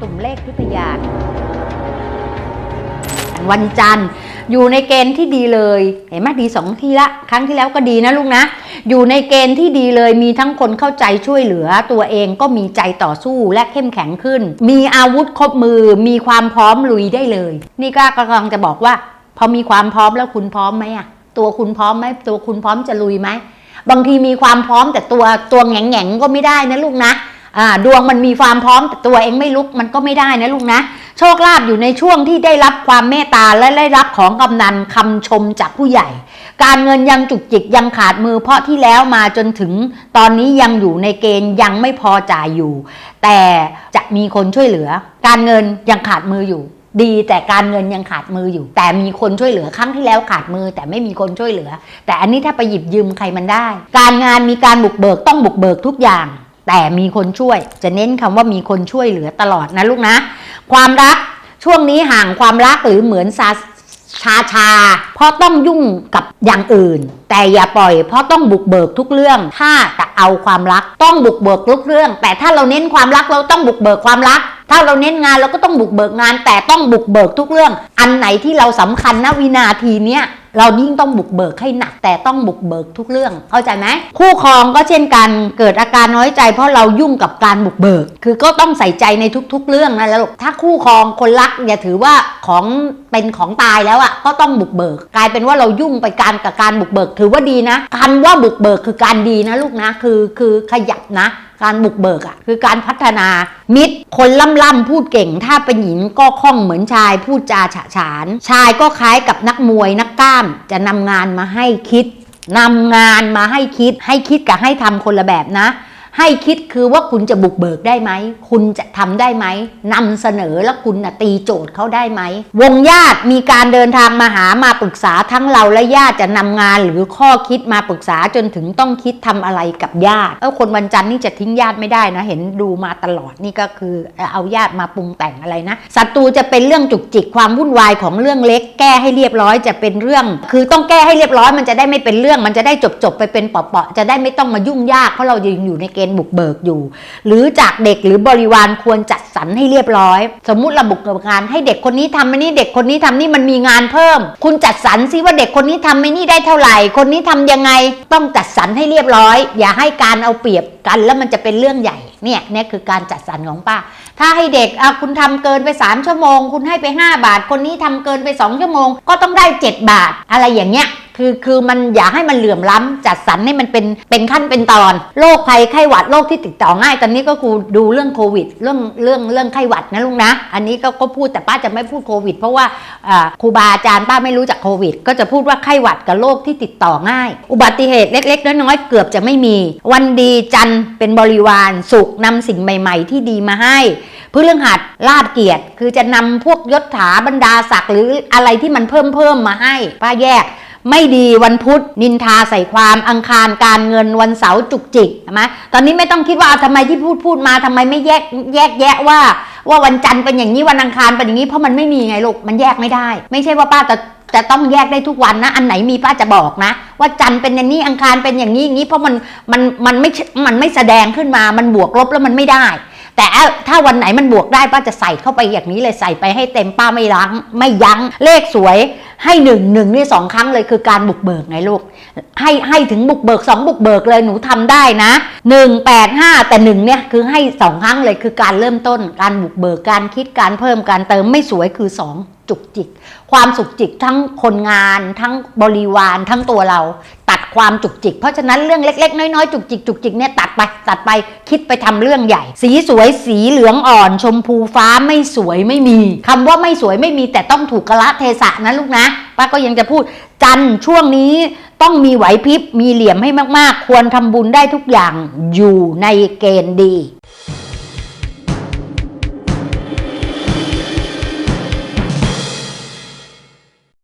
ตุ่มเลขพิทยานวันจันทร์อยู่ในเกณฑ์ที่ดีเลย เห็นไหมดีสองทีละ ครั้งที่แล้วก็ดีนะลูกนะ อยู่ในเกณฑ์ที่ดีเลยมีทั้งคนเข้าใจช่วยเหลือ ตัวเองก็มีใจต่อสู้และเข้มแข็งขึ้น มีอาวุธครบมือ มีความพร้อมลุยได้เลย นี่ก็กำลังจะบอกว่า พอมีความพร้อมแล้วคุณพร้อมไหมอะตัวคุณพร้อมไหมตัวคุณพร้อมจะลุยไหมบางทีมีความพร้อมแต่ตัวตัวแง่งๆก็ไม่ได้นะลูกนะ อ่าดวงมันมีความพร้อมแต่ตัวเองไม่ลุกมันก็ไม่ได้นะลูกนะ โชคลาภอยู่ในช่วงที่ได้รับความเมตตาและได้รับของกำนันคำชมจากผู้ใหญ่ การเงินยังจุกจิกยังขาดมือเพราะที่แล้วมาจนถึงตอนนี้ยังอยู่ในเกณฑ์ยังไม่พอจ่ายอยู่ แต่จะมีคนช่วยเหลือ การเงินยังขาดมืออยู่ดีแต่การเงินยังขาดมืออยู่ แต่มีคนช่วยเหลือครั้งที่แล้วขาดมือ แต่ไม่มีคนช่วยเหลือ แต่อันนี้ถ้าไปหยิบยืมใครมันได้ การงานมีการบุกเบิกต้องบุกเบิกทุกอย่าง แต่มีคนช่วย จะเน้นคำว่ามีคนช่วยเหลือตลอดนะลูกนะ ความรักช่วงนี้ห่างความรักหรือเหมือนซาชาชา เพราะต้องยุ่งกับอย่างอื่น แต่อย่าปล่อยเพราะต้องบุกเบิกทุกเรื่อง ถ้าจะเอาความรักต้องบุกเบิกทุกเรื่อง แต่ถ้าเราเน้นความรักเราต้องบุกเบิกความรัก ถ้าเราเน้นงานเราก็ต้องบุกเบิกงาน แต่ต้องบุกเบิกทุกเรื่อง อันไหนที่เราสำคัญณวินาทีเนี้ย เรายิ่งต้องบุกเบิกให้หนัก แต่ต้องบุกเบิกทุกเรื่อง เข้าใจไหมคู่ครองก็เช่นกันเกิดอาการน้อยใจ เพราะเรายุ่งกับการบุกเบิก คือก็ต้องใส่ใจในทุก ๆ เรื่องนะแล้วลูกถ้าคู่ครองคนรักอย่าถือว่าของเป็นของตายแล้วอะ่ะก็ต้องบุกเบิก กลายเป็นว่าเรายุ่งไปการกับการบุกเบิกถือว่าดีนะคำว่าบุกเบิกคือการดีนะลูกนะคือคือขยับนะการบุกเบิกอะ่ะคือการพัฒนามิตรคนล่ำล่ำพูดเก่ง ถ้าเป็นหญิงก็คล่องเหมือนชายพูดจาฉะฉาน ชายก็คล้ายกับนักมวยนักกล้ามจะนำงานมาให้คิดนำงานมาให้คิดให้คิดกับให้ทำคนละแบบนะ ให้คิดคือว่าคุณจะบุกเบิกได้ไหม คุณจะทำได้ไหมนำเสนอแล้วคุณนะตีโจทย์เขาได้ไหม วงญาติมีการเดินทางมาหามาปรึกษาทั้งเราและญาติจะนำงานหรือข้อคิดมาปรึกษาจนถึงต้องคิดทำอะไรกับญาติเออคนวันจันทร์นี่จะทิ้งญาติไม่ได้นะ เห็นดูมาตลอดนี่ก็คือเอาญาติมาปรุงแต่งอะไรนะศัตรูจะเป็นเรื่องจุกจิกความวุ่นวายของเรื่องเล็ก แก้ให้เรียบร้อยจะเป็นเรื่อง คือต้องแก้ให้เรียบร้อยมันจะได้ไม่เป็นเรื่องมันจะได้จบจบไปเป็นเปาะๆจะได้ไม่ต้องมายุ่งยากเพราะเรายังอยู่ในเกณฑ์บุกเบิกอยู่ หรือจากเด็กหรือบริวารควรจัดสรรให้เรียบร้อย สมมุติเราบุกเบิกงานให้เด็กคนนี้ทำอันนี้เด็กคนนี้ทำนี่มันมีงานเพิ่ม คุณจัดสรรซิว่าเด็กคนนี้ทำไม่นี่ได้เท่าไหร่ คนนี้ทำยังไงต้องจัดสรรให้เรียบร้อย อย่าให้การเอาเปรียบกันแล้วมันจะเป็นเรื่องใหญ่เนี่ยเนี่ยคือการจัดสรรของป้า ถ้าให้เด็กอะคุณทำเกินไป 3 ชั่วโมง คุณให้ไป 5 บาท คนนี้ทำเกินไป 2 ชั่วโมง ก็ต้องได้ 7 บาท อะไรอย่างเงี้ย คือคือมันอย่าให้มันเหลื่อมล้ำจัดสรรให้มันเป็นเป็นขั้นเป็นตอนโรคภัยไข้หวัดโรคที่ติดต่อง่าย ตอนนี้ก็คือดูเรื่องโควิด เรื่องเรื่องเรื่องไข้หวัดนะลุงนะ อันนี้ก็ก็พูดแต่ป้าจะไม่พูดโควิด เพราะว่าครูบาอาจารย์ป้าไม่รู้จักโควิด ก็จะพูดว่าไข้หวัดกับโรคที่ติดต่อง่าย อุบัติเหตุเล็ก ๆ น้อยๆเกือบจะไม่มี วันดีจันเป็นบริวารสุขนำสิ่งใหม่ ๆ ที่ดีมาให้พฤหัสลาบเกียรติ คือจะนำพวกยศถาบรรดาศักดิ์หรืออะไรที่มันเพิ่มเพิ่มมาให้ ป้าแยก ไม่ดีวันพุธนินทาใส่ความอังคารการเงินวันเสาร์จุกจิกใช่ไหมตอนนี้ไม่ต้องคิดว่าเอาทำไมที่พูดพูดมาทำไมไม่แยกแยกแยะว่า ว่าวันจันทร์เป็นอย่างนี้วันอังคารเป็นอย่างนี้เพราะมันไม่มีไงลูกมันแยกไม่ได้ ไม่ใช่ว่าป้าจะจะต้องแยกได้ทุกวันนะ อันไหนมีป้าจะบอกนะ ว่าจันทร์เป็นอย่างนี้อังคารเป็นอย่างนี้อย่างนี้เพราะมันมันมันไม่มันไม่แสดงขึ้นมามันบวกลบแล้วมันไม่ได้ แต่ถ้าวันไหนมันบวกได้ป้าจะใส่เข้าไปอย่างนี้เลยใส่ไปให้เต็มป้าไม่ล้างไม่ยั้งเลขสวยให้หนึ่งหนึ่งนี่สองครั้งเลยคือการบุกเบิกไงลูก ให้ให้ถึงบุกเบิกสองบุกเบิกเลยหนูทำได้นะหนึ่งแปดห้าแต่หนึ่งเนี่ยคือให้สองครั้งเลยคือการเริ่มต้น การบุกเบิกการคิดการเพิ่มการเติมไม่สวยคือสอง จุกจิก ความสุกจิกทั้งคนงาน ทั้งบริวารทั้งตัวเรา ตัดความจุกจิก เพราะฉะนั้นเรื่องเล็ก ๆ น้อยๆจุกจิกจุกจิกเนี่ยตัดไปตัดไปคิดไปทำเรื่องใหญ่ สีสวยสีเหลืองอ่อน ชมพูฟ้าไม่สวยไม่มีคำว่าไม่สวยไม่มีแต่ต้องถูกกระเทศะนะลูกนะป้าก็ยังจะพูดจันช่วงนี้ต้องมีไหวพริบมีเหลี่ยมให้มากๆ ควรทำบุญได้ทุกอย่างอยู่ในเกณฑ์ดี